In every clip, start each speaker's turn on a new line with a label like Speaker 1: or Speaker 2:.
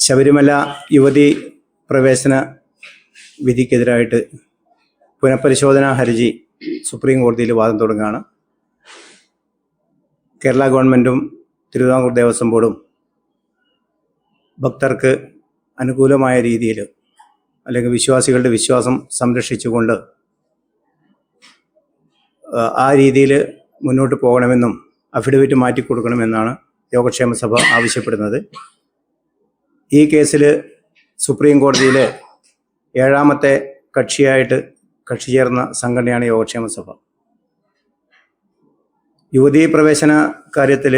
Speaker 1: ശബരിമല യുവതി പ്രവേശന വിധിക്കെതിരായിട്ട് പുനഃപരിശോധനാ ഹർജി സുപ്രീം കോടതിയിൽ വാദം തുടങ്ങുകയാണ്. കേരള ഗവൺമെന്റും തിരുവിതാംകൂർ ദേവസ്വം ബോർഡും ഭക്തർക്ക് അനുകൂലമായ രീതിയിൽ അല്ലെങ്കിൽ വിശ്വാസികളുടെ വിശ്വാസം സംരക്ഷിച്ചുകൊണ്ട് ആ, രീതിയിൽ മുന്നോട്ട് പോകണമെന്നും അഫിഡവിറ്റ് മാറ്റി കൊടുക്കണമെന്നാണ് യോഗക്ഷേമ സഭ ആവശ്യപ്പെടുന്നത്. ഈ കേസിൽ സുപ്രീം കോടതിയിലെ ഏഴാമത്തെ കക്ഷിയായിട്ട് കക്ഷി ചേർന്ന സംഘടനയാണ് യോഗക്ഷേമ സഭ. യുവതീ പ്രവേശന കാര്യത്തിൽ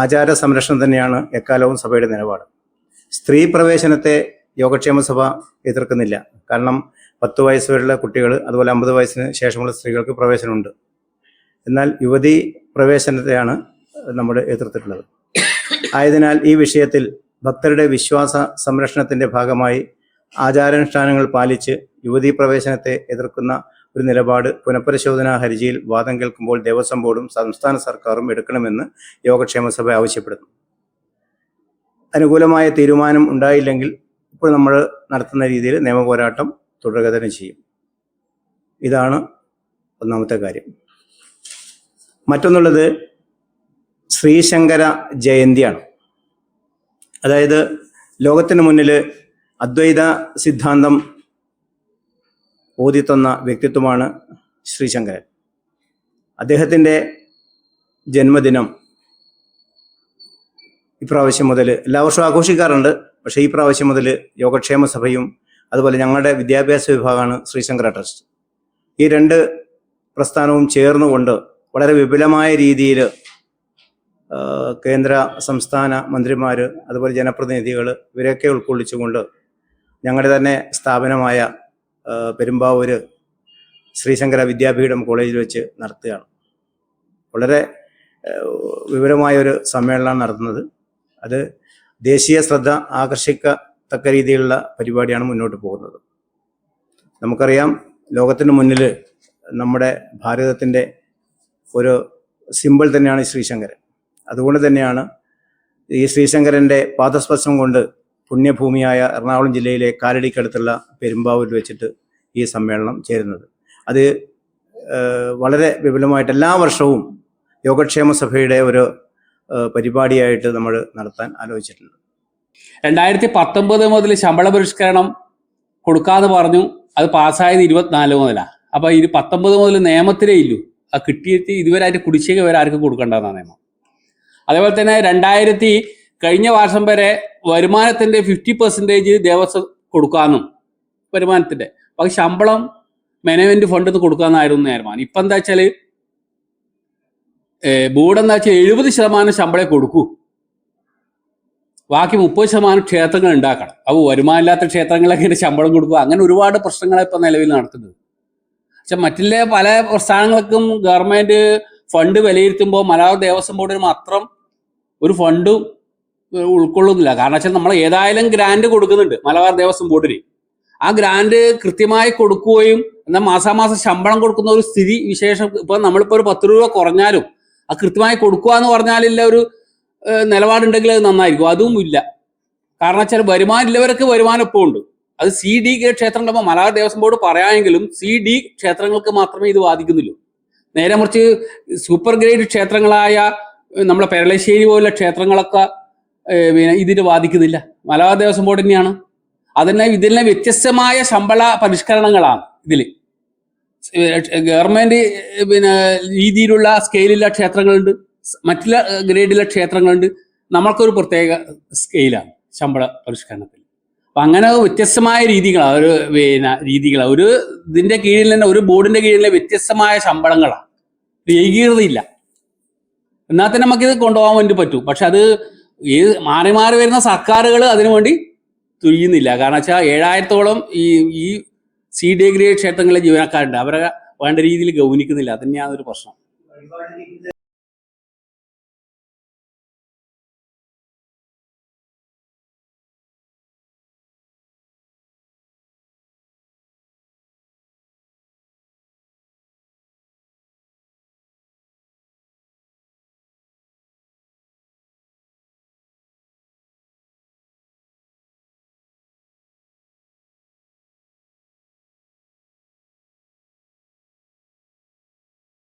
Speaker 1: ആചാര സംരക്ഷണം തന്നെയാണ് എക്കാലവും സഭയുടെ നിലപാട്. സ്ത്രീ പ്രവേശനത്തെ യോഗക്ഷേമ സഭ എതിർക്കുന്നില്ല. കാരണം പത്ത് വയസ്സ് വരെയുള്ള കുട്ടികൾ അതുപോലെ അമ്പത് വയസ്സിന് ശേഷമുള്ള സ്ത്രീകൾക്ക് പ്രവേശനമുണ്ട്. എന്നാൽ യുവതീ പ്രവേശനത്തെയാണ് നമ്മൾ എതിർത്തിട്ടുള്ളത്. ആയതിനാൽ ഈ വിഷയത്തിൽ ഭക്തരുടെ വിശ്വാസ സംരക്ഷണത്തിന്റെ ഭാഗമായി ആചാരാനുഷ്ഠാനങ്ങൾ പാലിച്ച് യുവതീ പ്രവേശനത്തെ എതിർക്കുന്ന ഒരു നിലപാട് പുനഃപരിശോധനാ ഹർജിയിൽ വാദം കേൾക്കുമ്പോൾ ദേവസ്വം ബോർഡും സംസ്ഥാന സർക്കാരും എടുക്കണമെന്ന് യോഗക്ഷേമ സഭ ആവശ്യപ്പെടുന്നു. അനുകൂലമായ തീരുമാനം ഉണ്ടായില്ലെങ്കിൽ ഇപ്പോൾ നമ്മൾ നടത്തുന്ന രീതിയിൽ നിയമപോരാട്ടം തുടരുക തന്നെ ചെയ്യും. ഇതാണ് ഒന്നാമത്തെ കാര്യം. മറ്റൊന്നുള്ളത് ശ്രീശങ്കര ജയന്തിയാണ്. അതായത് ലോകത്തിന് മുന്നിൽ അദ്വൈത സിദ്ധാന്തം ഓതിത്തന്ന വ്യക്തിത്വമാണ് ശ്രീശങ്കരൻ. അദ്ദേഹത്തിന്റെ ജന്മദിനം ഇപ്രാവശ്യം മുതൽ എല്ലാ വർഷവും ആഘോഷിക്കാറുണ്ട്. പക്ഷേ ഈ പ്രാവശ്യം മുതൽ യോഗക്ഷേമ സഭയും അതുപോലെ ഞങ്ങളുടെ വിദ്യാഭ്യാസ വിഭാഗമാണ് ശ്രീശങ്കര ട്രസ്റ്റ്. ഈ രണ്ട് പ്രസ്ഥാനവും ചേർന്നുകൊണ്ട് വളരെ വിപുലമായ രീതിയിൽ കേന്ദ്ര സംസ്ഥാന മന്ത്രിമാർ അതുപോലെ ജനപ്രതിനിധികൾ ഇവരെയൊക്കെ ഉൾക്കൊള്ളിച്ചുകൊണ്ട് ഞങ്ങളുടെ തന്നെ സ്ഥാപനമായ പെരുമ്പാവൂർ ശ്രീശങ്കര വിദ്യാപീഠം കോളേജിൽ വെച്ച് നടത്തുകയാണ്. വളരെ വിവരമായൊരു സമ്മേളനമാണ് നടത്തുന്നത്. അത് ദേശീയ ശ്രദ്ധ ആകർഷിക്കത്തക്ക രീതിയിലുള്ള പരിപാടിയാണ് മുന്നോട്ട് പോകുന്നത്. നമുക്കറിയാം ലോകത്തിന് മുന്നിൽ നമ്മുടെ ഭാരതത്തിന്റെ ഒരു സിമ്പിൾ തന്നെയാണ് ശ്രീശങ്കരൻ. അതുകൊണ്ട് തന്നെയാണ് ഈ ശ്രീശങ്കരന്റെ പാദസ്പർശം കൊണ്ട് പുണ്യഭൂമിയായ എറണാകുളം ജില്ലയിലെ കാലടിക്കടുത്തുള്ള പെരുമ്പാവൂരിൽ വെച്ചിട്ട് ഈ സമ്മേളനം ചേരുന്നത്. അത് വളരെ വിപുലമായിട്ട് എല്ലാ വർഷവും യോഗക്ഷേമ സഭയുടെ ഒരു പരിപാടിയായിട്ട് നമ്മൾ നടത്താൻ ആലോചിച്ചിട്ടുണ്ട്.
Speaker 2: രണ്ടായിരത്തി പത്തൊമ്പത് മുതൽ ശമ്പള പരിഷ്കരണം കൊടുക്കാതെ പറഞ്ഞു. അത് പാസ്സായത് ഇരുപത്തിനാല് മുതലാണ് അപ്പൊ ഇത് പത്തൊമ്പത് മുതൽ നിയമത്തിലേ ഇല്ലു. ആ കിട്ടിയിട്ട് ഇതുവരെ അതിന്റെ കുടിശ്ശിക വരെ ആർക്കും കൊടുക്കേണ്ടതാണ് നിയമം. അതേപോലെ തന്നെ രണ്ടായിരത്തി കഴിഞ്ഞ വർഷം വരെ വരുമാനത്തിന്റെ ഫിഫ്റ്റി പെർസെന്റേജ് ദേവസ്വം കൊടുക്കാനും വരുമാനത്തിന്റെ. പക്ഷെ ശമ്പളം മാനേജ്മെന്റ് ഫണ്ട് കൊടുക്കാമെന്നായിരുന്നു തീരുമാനം. ഇപ്പം എന്താ വെച്ചാൽ ബോർഡ് എന്താ വെച്ചാൽ എഴുപത് ശതമാനം ശമ്പളേ കൊടുക്കൂ. ബാക്കി മുപ്പത് ശതമാനം ക്ഷേത്രങ്ങൾ ഉണ്ടാക്കണം. അപ്പോൾ വരുമാനമില്ലാത്ത ക്ഷേത്രങ്ങളൊക്കെ ശമ്പളം കൊടുക്കുക. അങ്ങനെ ഒരുപാട് പ്രശ്നങ്ങളെ ഇപ്പം നിലവിൽ നടക്കുന്നത്. പക്ഷെ മറ്റുള്ള പല പ്രസ്ഥാനങ്ങൾക്കും ഗവൺമെന്റ് ഫണ്ട് വിലയിരുത്തുമ്പോൾ മലയാള ദേവസ്വം ബോർഡിന് മാത്രം ഒരു ഫണ്ടും ഉൾക്കൊള്ളുന്നില്ല. കാരണം വെച്ചാൽ നമ്മൾ ഏതായാലും ഗ്രാൻഡ് കൊടുക്കുന്നുണ്ട്. മലബാർ ദേവസ്വം ബോർഡിന് ആ ഗ്രാൻഡ് കൃത്യമായി കൊടുക്കുകയും എന്നാൽ മാസാമാസം ശമ്പളം കൊടുക്കുന്ന ഒരു സ്ഥിതി വിശേഷം ഇപ്പൊ നമ്മളിപ്പോ ഒരു പത്ത് രൂപ കുറഞ്ഞാലും അത് കൃത്യമായി കൊടുക്കുക എന്ന് പറഞ്ഞാലില്ല ഒരു നിലപാടുണ്ടെങ്കിൽ അത് നന്നായിരിക്കും. അതും ഇല്ല. കാരണം വെച്ചാൽ വരുമാനം ഇല്ലവർക്ക് വരുമാനം ഇപ്പോൾ ഉണ്ട്. അത് സി ഡി ക്ഷേത്രം ഉണ്ടാകുമ്പോൾ മലയാള ദേവസ്വം ബോർഡ് പറയാമെങ്കിലും സി ഡി ക്ഷേത്രങ്ങൾക്ക് മാത്രമേ ഇത് ബാധിക്കുന്നുള്ളൂ. നേരെ മറിച്ച് സൂപ്പർ ഗ്രേഡ് ക്ഷേത്രങ്ങളായ നമ്മളെ പെരളശ്ശേരി പോലുള്ള ക്ഷേത്രങ്ങളൊക്കെ പിന്നെ ഇതിന് ബാധിക്കുന്നില്ല. മലബാർ ദേവസ്വം ബോർഡ് തന്നെയാണ്. അതിനെ ഇതിനെ വ്യത്യസ്തമായ ശമ്പള പരിഷ്കരണങ്ങളാണ് ഇതിൽ ഗവൺമെന്റ് പിന്നെ രീതിയിലുള്ള സ്കെയിലുള്ള ക്ഷേത്രങ്ങളുണ്ട്. മറ്റുള്ള ഗ്രേഡിലെ ക്ഷേത്രങ്ങളുണ്ട്. നമ്മൾക്കൊരു പ്രത്യേക സ്കെയിലാണ് ശമ്പള പരിഷ്കരണത്തിൽ. അപ്പൊ അങ്ങനെ വ്യത്യസ്തമായ രീതികളാണ് ഒരു പിന്നെ രീതികളാണ് ഒരു ഇതിന്റെ കീഴിൽ തന്നെ ഒരു ബോർഡിന്റെ കീഴിലെ വ്യത്യസ്തമായ ശമ്പളങ്ങളാണ് ഏകീകൃതയില്ല. എന്നാൽ തന്നെ നമുക്കിത് കൊണ്ടുപോകാൻ വേണ്ടി പറ്റും. പക്ഷെ അത് ഈ മാറി മാറി വരുന്ന സർക്കാരുകൾ അതിനു വേണ്ടി തുനിയുന്നില്ല കാരണം വെച്ചാൽ ഏഴായിരത്തോളം ഈ ഈ സി ഡിഗ്രി ക്ഷേത്രങ്ങളിലെ ജീവനക്കാരുണ്ട്. അവരെ വേണ്ട രീതിയിൽ ഗൗനിക്കുന്നില്ല. അത് തന്നെയാണ് ഒരു പ്രശ്നം.